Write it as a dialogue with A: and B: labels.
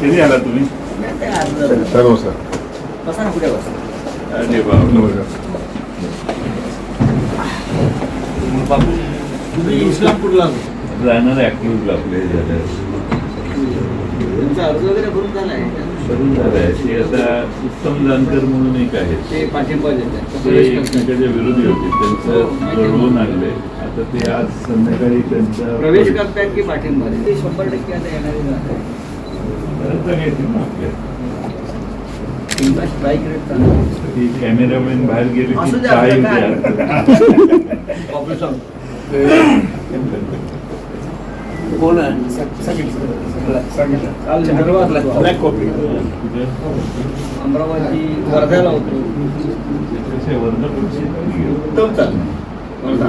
A: कधी आला तुम्ही
B: सर
C: बसा ना पुढे बसा
A: अरे बाबा
B: नमस्कार
C: तुम्ही इस्लामपूरला
A: जाणार ऍक्टिव्ह आपले झालं
C: तुमचा अर्ज वगैरे भरून झालाय
A: करून झालंय ते आता उत्तम जानकर म्हणून एक आहेत
C: ते पाठिंबा देतात
A: ते
C: प्रवेश करतात.
A: एकमेकाचे विरोधी होते त्यांचं जुळवून आणले आता ते आज संध्याकाळी त्यांचा
C: प्रवेश करतायत की पाठिंबा? ते शंभर टक्के आता येणारे
A: ना आपल्या
C: तुमचा स्ट्राईक रेट
A: ती कॅमेरामॅन बाहेर गेले की
C: काय?
D: कोण आहे
C: काल
D: ब्लॅक कॉपी
C: अमरावती वर्ध्याला होतो
A: त्याच्यापेक्षा
C: उत्तम वर्धा.